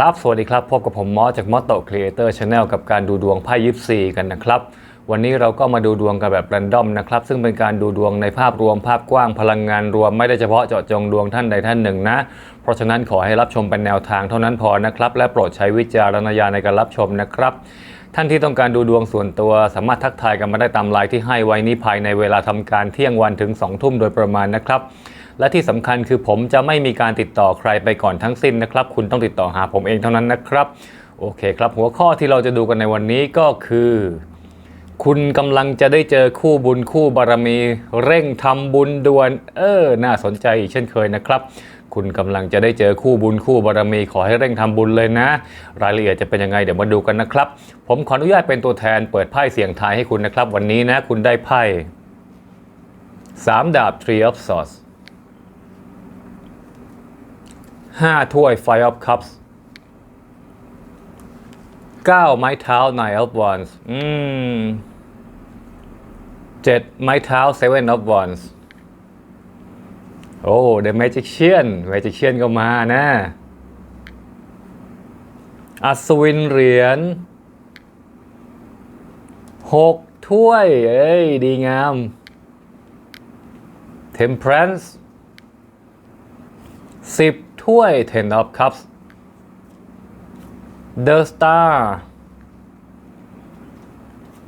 ครับ สวัสดีครับ พบกับผมมอสจากมอสโตครีเอเตอร์ชาแนลกับการดูดวงไพ่ยิปซีกันนะครับ วันนี้เราก็มาดูดวงกันแบบแรนดอมนะครับ ซึ่งเป็นการดูดวงในภาพรวมภาพกว้างพลังงานรวมไม่ได้เฉพาะเจาะจงดวงท่านใดท่านหนึ่งนะ เพราะฉะนั้นขอให้รับชมเป็นแนวทางเท่านั้นพอนะครับ และโปรดใช้วิจารณญาณในการรับชมนะครับ ท่านที่ต้องการดูดวงส่วนตัว สามารถทักทายกันมาได้ตามไลน์ที่ให้ไว้นี้ภายในเวลาทำการเที่ยงวันถึง2ทุ่มโดยประมาณนะครับ และที่สำคัญคือผมจะไม่มีการติดต่อใครไปก่อนทั้งสิ้นนะครับ คุณต้องติดต่อหาผมเองเท่านั้นนะครับโอเคครับ หัวข้อที่เราจะดูกันในวันนี้ก็คือ คุณกำลังจะได้เจอคู่บุญคู่บารมี เร่งทำบุญด่วน เออ น่าสนใจเช่นเคยนะครับ คุณกำลังจะได้เจอคู่บุญคู่บารมี ขอให้เร่งทำบุญเลยนะ รายละเอียดจะเป็นยังไงเดี๋ยวมาดูกันนะครับ ผมขออนุญาตเป็นตัวแทนเปิดไพ่เสียงทายให้คุณนะครับ วันนี้นะ คุณได้ไพ่สามดาบ Three of Swords ห้าถ้วย Five of Cups เก้าไม้เท้า Nine of Wands อืมเจ็ดไม้เท้า Seven of Wands โอ้ The Magician Magician ก็มานะ อัศวินเหรียญหกถ้วย เอ้ย ดีงาม Temperance สิบ ถ้วย Ten of Cups The Star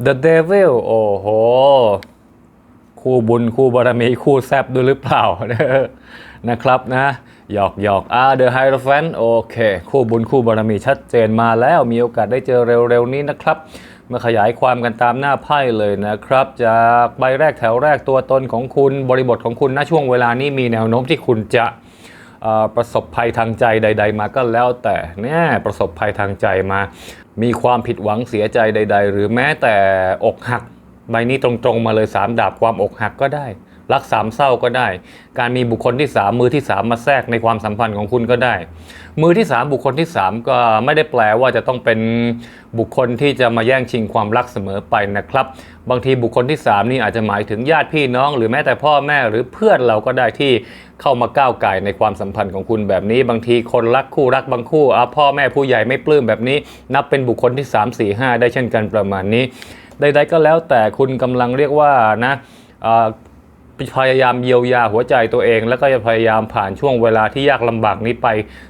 The Devil โอ้โห คู่บุญคู่บารมีคู่แซบด้วยหรือเปล่า นะครับนะหยอกหยอกอ่า The Hierophant โอเค คู่บุญคู่บารมีชัดเจนมาแล้วมีโอกาสได้เจอเร็วๆนี้นะครับมาขยายความกันตามหน้าไพ่เลยนะครับ จากใบแรกแถวแรกตัวตนของคุณบริบทของคุณณช่วงเวลานี้มีแนวโน้มที่คุณจะ ประสบภัยทางใจใด ๆ มาก็แล้วแต่เนี่ยประสบภัยทางใจมา มีความผิดหวังเสียใจใด ๆ หรือแม้แต่อกหัก ใบนี้ตรงๆมาเลยสามดาบความอกหักก็ได้ รักสามเศร้าก็ได้ การมีบุคคลที่สามมือที่สามมาแทรกในความสัมพันธ์ของคุณก็ได้ มือที่สามบุคคลที่สามก็ไม่ได้แปลว่าจะต้องเป็นบุคคลที่จะมาแย่งชิงความรักเสมอไปนะครับ บางทีบุคคลที่สามนี่อาจจะหมายถึงญาติพี่น้อง หรือแม้แต่พ่อแม่หรือเพื่อนเราก็ได้ที่เข้ามาก้าวไก่ในความสัมพันธ์ของคุณแบบนี้ บางทีคนรักคู่รักบางคู่อะพ่อแม่ผู้ใหญ่ไม่ปลื้มแบบนี้ นับเป็นบุคคลที่ 3 4 5 ได้เช่นกันประมาณนี้ใดๆก็แล้วแต่คุณกำลังเรียกว่านะ พยายามเยียวยาหัวใจตัวเอง แล้วก็จะพยายามผ่านช่วงเวลาที่ยากลำบากนี้ไป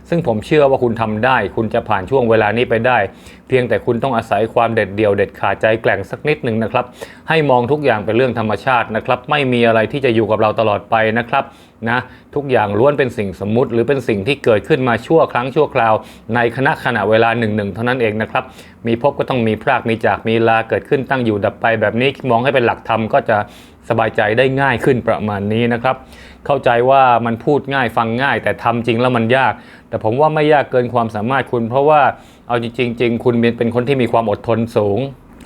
ซึ่งผมเชื่อว่าคุณทำได้ คุณจะผ่านช่วงเวลานี้ไปได้ เพียงแต่คุณต้องอาศัยความเด็ดเดี่ยวเด็ดขาดใจแกร่งสักนิดหนึ่งนะครับ ให้มองทุกอย่างเป็นเรื่องธรรมชาตินะครับ ไม่มีอะไรที่จะอยู่กับเราตลอดไปนะครับนะทุกอย่างล้วนเป็นสิ่งสมมุติ หรือเป็นสิ่งที่เกิดขึ้นมาชั่วครั้งชั่วคราว ในคณะขณะเวลาหนึ่งหนึ่งเท่านั้นเองนะครับ มีพบก็ต้องมีพรากมีจากมีลาเกิดขึ้นตั้งอยู่ดับไปแบบนี้มองให้เป็นหลักธรรมก็จะ สบายใจได้ง่ายขึ้นประมาณนี้นะครับ เข้าใจว่ามันพูดง่ายฟังง่าย แต่ทำจริงแล้วมันยาก แต่ผมว่าไม่ยากเกินความสามารถคุณ เพราะว่าเอาจริงๆจริงคุณเป็นคนที่มีความอดทนสูง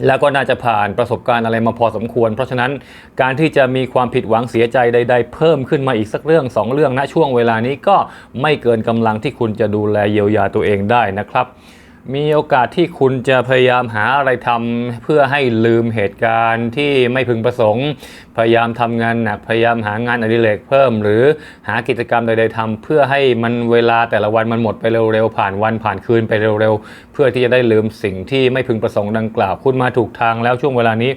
แล้วก็น่าจะผ่านประสบการณ์อะไรมาพอสมควร เพราะฉะนั้นการที่จะมีความผิดหวังเสียใจใด ๆ เพิ่มขึ้นมาอีกสักเรื่องสองเรื่องณช่วงเวลานี้ก็ไม่เกินกำลังที่คุณจะดูแลเยียวยาตัวเองได้นะครับ มีโอกาสที่คุณจะพยายามหาอะไรทำเพื่อให้ลืมเหตุการณ์ที่ไม่พึงประสงค์ พยายามทำงานหนักพยายามหางานอดิเรกเพิ่ม หรือหากิจกรรมใดๆทำเพื่อให้มันเวลาแต่ละวันมันหมดไปเร็วๆผ่านวันผ่านคืนไปเร็วๆ เพื่อที่จะได้ลืมสิ่งที่ไม่พึงประสงค์ดังกล่าว คุณมาถูกทางแล้วช่วงเวลานี้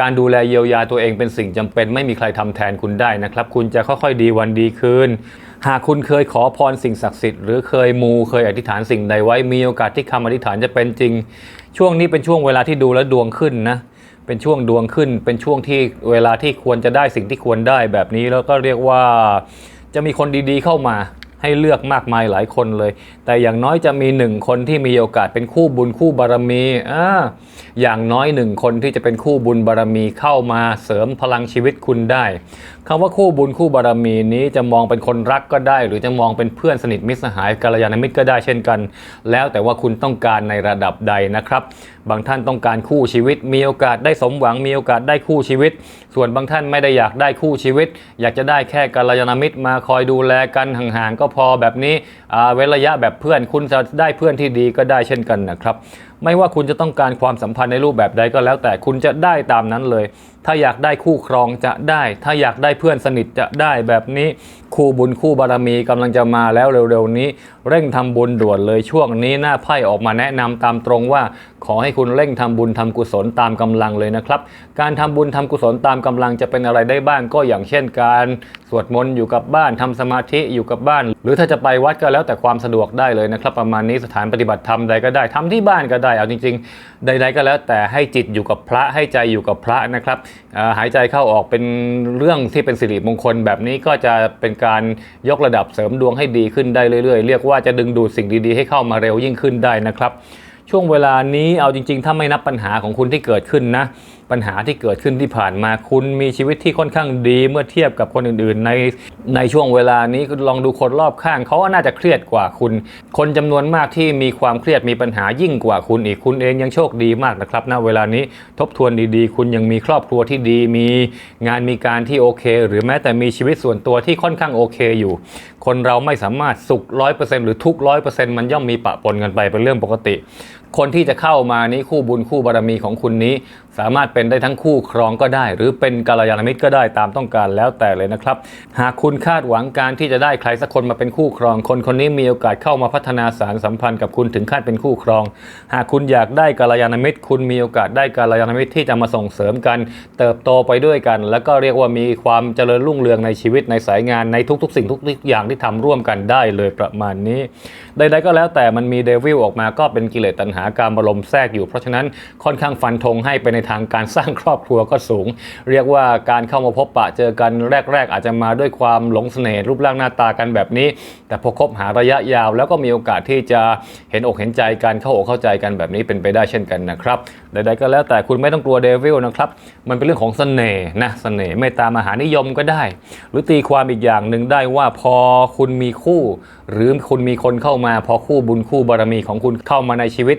การดูแลเยียวยาตัวเองเป็นสิ่งจำเป็นไม่มีใครทำแทนคุณได้นะครับ คุณจะค่อยๆดีวันดีคืน หากคุณเคยขอพรสิ่งศักดิ์สิทธิ์หรือเคยมูเคยอธิษฐานสิ่งใดไว้มีโอกาสที่คำอธิษฐานจะเป็นจริง ช่วงนี้เป็นช่วงเวลาที่ดูแลดวงขึ้นนะเป็นช่วงดวงขึ้น เป็นช่วงที่เวลาที่ควรจะได้สิ่งที่ควรได้แบบนี้แล้วก็เรียกว่าจะมีคนดีๆเข้ามา ให้เลือกมากมายหลายคนเลย แต่อย่างน้อยจะมีหนึ่งคนที่มีโอกาสเป็นคู่บุญคู่บารมีอ่าอย่างน้อยหนึ่งคนที่จะเป็นคู่บุญบารมีเข้ามาเสริมพลังชีวิตคุณได้คำว่าคู่บุญคู่บารมีนี้จะมองเป็นคนรักก็ได้ หรือจะมองเป็นเพื่อนสนิทมิตรสหายกัลยาณมิตรก็ได้เช่นกัน แล้วแต่ว่าคุณต้องการในระดับใดนะครับ บางท่านต้องการคู่ชีวิต มีโอกาสได้สมหวังมีโอกาสได้คู่ชีวิต ส่วนบางท่านไม่ได้อยากได้คู่ชีวิต อยากจะได้แค่กัลยาณมิตรมาคอยดูแลกันห่างๆก็พอแบบนี้เว้นระยะแบบเพื่อนคุณจะได้เพื่อนที่ดีก็ได้เช่นกันนะครับ ไม่ว่าคุณจะต้องการความสัมพันธ์ในรูปแบบใดก็แล้ว แต่คุณจะได้ตามนั้นเลย ถ้าอยากได้คู่ครองจะได้ ถ้าอยากได้เพื่อนสนิทจะได้แบบนี้คู่บุญคู่บารมีกำลังจะมาแล้วเร็วๆนี้ เร่งทำบุญด่วนเลยช่วงนี้หน้าไพ่ออกมาแนะนำตามตรงว่า ขอให้คุณเร่งทำบุญทำกุศลตามกำลังเลยนะครับ การทำบุญทำกุศลตามกำลังจะเป็นอะไรได้บ้างก็อย่างเช่นการสวดมนต์อยู่กับบ้านทำสมาธิอยู่กับบ้าน หรือถ้าจะไปวัดก็แล้วแต่ความสะดวกได้เลยนะครับ ประมาณนี้สถานปฏิบัติธรรมใดก็ได้ทำที่บ้านก็ได้เอาจริง ๆ ใด ๆ ก็แล้วแต่ให้จิตอยู่กับพระให้ใจอยู่กับพระนะครับาหายใจเข้าออกเป็นเรื่องที่เป็นสิริมงคล แบบนี้ก็จะเป็นการยกระดับเสริมดวงให้ดีขึ้นได้เรื่อยๆ เรียกว่าจะดึงดูดสิ่งดีๆ ให้เข้ามาเร็วยิ่งขึ้นได้นะครับ ช่วงเวลานี้เอาจริง ๆ ถ้าไม่นับปัญหาของคุณที่เกิดขึ้นนะ ปัญหาที่เกิดขึ้นที่ผ่านมาคุณมีชีวิตที่ค่อนข้างดีเมื่อเทียบกับคนอื่นๆ ในในช่วงเวลานี้ลองดูคนรอบข้างเขาน่าจะเครียดกว่าคุณ คนจำนวนมากที่มีความเครียดมีปัญหายิ่งกว่าคุณอีกคุณเองยังโชคดีมากนะครับณเวลานี้ทบทวนดีๆ คุณยังมีครอบครัวที่ดี มีงานมีการที่โอเค หรือแม้แต่มีชีวิตส่วนตัวที่ค่อนข้างโอเคอยู่ คนเราไม่สามารถสุขร้อยเปอร์เซ็นต์หรือทุกร้อยเปอร์เซ็นต์มันย่อมมีปะปนกันไปเป็นเรื่องปกติคนที่จะเข้ามานี้คู่บุญคู่บารมีของคุณนี้ สามารถเป็นได้ทั้งคู่ครองก็ได้ หรือเป็นกัลยาณมิตรก็ได้ตามต้องการแล้วแต่เลยนะครับ หากคุณคาดหวังการที่จะได้ใครสักคนมาเป็นคู่ครอง คนคนนี้มีโอกาสเข้ามาพัฒนาสารสัมพันธ์กับคุณถึงขั้นเป็นคู่ครอง หากคุณอยากได้กัลยาณมิตร คุณมีโอกาสได้กัลยาณมิตรที่จะมาส่งเสริมกัน เติบโตไปด้วยกัน แล้วก็เรียกว่ามีความเจริญรุ่งเรืองในชีวิตในสายงานในทุก ๆ สิ่งทุกอย่างที่ทำร่วมกันได้เลยประมาณนี้ ใดๆก็แล้วแต่มันมีเดวิลออกมาก็เป็นกิเลสตัณหาการบรมแทรกอยู่ เพราะฉะนั้นค่อนข้างฟันธงให้ไปในทางการสร้างครอบครัวก็สูง เรียกว่าการเข้ามาพบปะเจอกันแรก ๆ อาจจะมาด้วยความหลงเสน่ห์รูปร่างหน้าตากันแบบนี้ แต่พอคบหาระยะยาว แล้วก็มีโอกาสที่จะเห็นอกเห็นใจกันเข้าอกเข้าใจกันแบบนี้เป็นไปได้เช่นกันนะครับใดๆก็แล้วแต่คุณไม่ต้องกลัวเดวิลนะครับมันเป็นเรื่องของเสน่ห์นะเสน่ห์เมตตามหานิยมก็ได้ หรือตีความอีกอย่างหนึ่งได้ว่าพอคุณมีคู่ หรือคุณมีคนเข้ามา พอคู่บุญคู่บารมีของคุณเข้ามาในชีวิต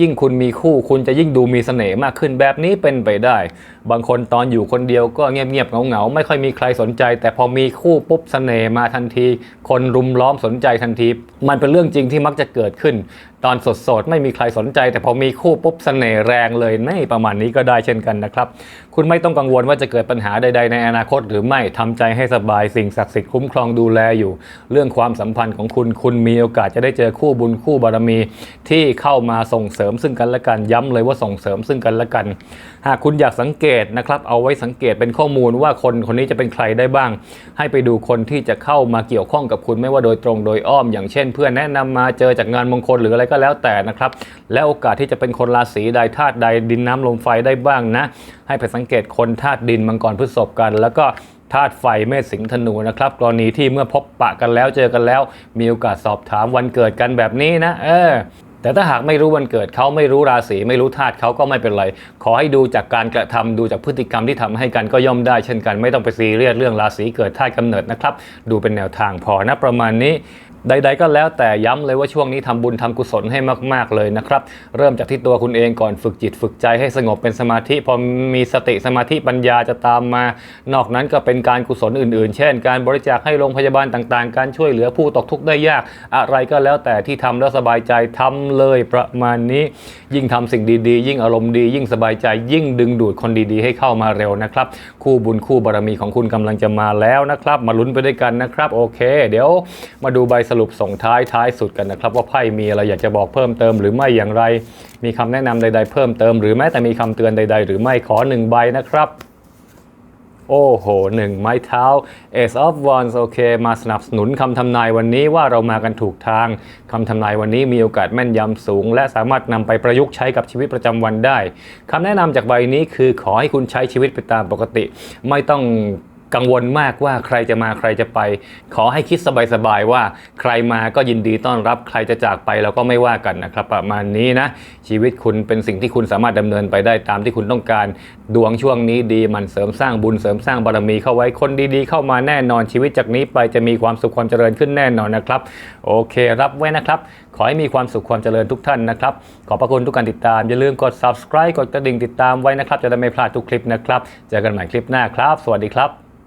ยิ่งคุณมีคู่คุณจะยิ่งดูมีเสน่ห์มากขึ้นแบบนี้เป็นไปได้ บางคนตอนอยู่คนเดียวก็เงียบๆเหงาไม่ค่อยมีใครสนใจ แต่พอมีคู่ปุ๊บเสน่ห์มาทันที คนรุมล้อมสนใจทันที มันเป็นเรื่องจริงที่มักจะเกิดขึ้น ตอนสดๆไม่มีใครสนใจ แต่พอมีคู่ปุ๊บเสน่ห์แรงเลยในประมาณนี้ก็ได้เช่นกันนะครับ คุณไม่ต้องกังวลว่าจะเกิดปัญหาใด ๆ ในอนาคต หรือไม่ทำใจให้สบายสิ่งศักดิ์สิทธิ์คุ้มครองดูแลอยู่ เรื่องความสัมพันธ์ของคุณคุณมีโอกาสจะได้เจอคู่บุญคู่บารมีที่เข้ามาส่งเสริมซึ่งกันและกันย้ำเลยว่าส่งเสริมซึ่งกันและกัน หากคุณอยากสังเกตนะครับเอาไว้สังเกตเป็นข้อมูลว่าคนคนนี้จะเป็นใครได้บ้าง ให้ไปดูคนที่จะเข้ามาเกี่ยวข้องกับคุณไม่ว่าโดยตรงโดยอ้อม อย่างเช่น เพื่อนแนะนำมาเจอจากงานมงคลหรืออะไรก็แล้วแต่นะครับและโอกาสที่จะเป็นคนราศีใดธาตุใดดินน้ำลมไฟได้บ้างนะ ให้ไปสังเกตคนธาตุดินมังกรพฤษภกัน แล้วก็ธาตุไฟเมษสิงห์ธนูนะครับกรณีที่เมื่อพบปะกันแล้วเจอกันแล้ว มีโอกาสสอบถามวันเกิดกันแบบนี้นะ เออ แต่ถ้าหากไม่รู้วันเกิดเขาไม่รู้ราศีไม่รู้ธาตุเขาก็ไม่เป็นไร ขอให้ดูจากการกระทำดูจากพฤติกรรมที่ทำให้กันก็ย่อมได้เช่นกันไม่ต้องไปซีเรียสเรื่องราศีเกิดธาตุกำเนิดนะครับ ดูเป็นแนวทางพอนะประมาณนี้ ใด ๆ ก็แล้วแต่ย้ำเลยว่าช่วงนี้ทำบุญทำกุศลให้มาก ๆ เลยนะครับ เริ่มจากที่ตัวคุณเองก่อนฝึกจิตฝึกใจให้สงบเป็นสมาธิ พอมีสติสมาธิปัญญาจะตามมา นอกนั้นก็เป็นการกุศลอื่น ๆ เช่น การบริจาคให้โรงพยาบาลต่าง ๆ การช่วยเหลือผู้ตกทุกข์ได้ยาก อะไรก็แล้วแต่ที่ทำแล้วสบายใจทำเลยประมาณนี้ ยิ่งทำสิ่งดี ๆ ยิ่งอารมณ์ดี ยิ่งสบายใจ ยิ่งดึงดูดคนดี ๆ ให้เข้ามาเร็วนะครับ คู่บุญคู่บารมีของคุณกำลังจะมาแล้วนะครับ มาลุ้นไปด้วยกันนะครับ โอเค เดี๋ยวมาดูใบสรุปส่งท้ายท้ายสุดกันนะครับ ว่าไพ่มีอะไรอยากจะบอกเพิ่มเติม หรือไม่อย่างไร มีคำแนะนำใด ๆ เพิ่มเติม หรือแม้แต่มีคำเตือนใด ๆ หรือไม่ขอหนึ่งใบนะครับโอ้โหหนึ่งไม้เท้า Ace of Wands โอเค มาสนับสนุนคำทำนายวันนี้ว่าเรามากันถูกทางคำทำนายวันนี้มีโอกาสแม่นยำสูง และสามารถนำไปประยุกต์ใช้กับชีวิตประจำวันได้คำแนะนำจากใบนี้คือขอให้คุณใช้ชีวิตไปตามปกติ ไม่ต้อง กังวลมากว่าใครจะมาใครจะไป ขอให้คิดสบายๆว่าใครมาก็ยินดีต้อนรับใครจะจากไปเราก็ไม่ว่ากันนะครับ ประมาณนี้นะ ชีวิตคุณเป็นสิ่งที่คุณสามารถดำเนินไปได้ตามที่คุณต้องการ ดวงช่วงนี้ดีมันเสริมสร้างบุญเสริมสร้างบารมีเข้าไว้คนดีๆ เข้ามาแน่นอนชีวิตจากนี้ไปจะมีความสุขความเจริญขึ้นแน่นอนนะครับ โอเครับไว้นะครับขอให้มีความสุขความเจริญทุกท่านนะครับ ขอบพระคุณทุกการติดตาม อย่าลืมกด subscribe กดกระดิ่งติดตามไว้นะครับ จะได้ไม่พลาดทุกคลิปนะครับ เจอกันใหม่คลิปหน้าครับ สวัสดีครับ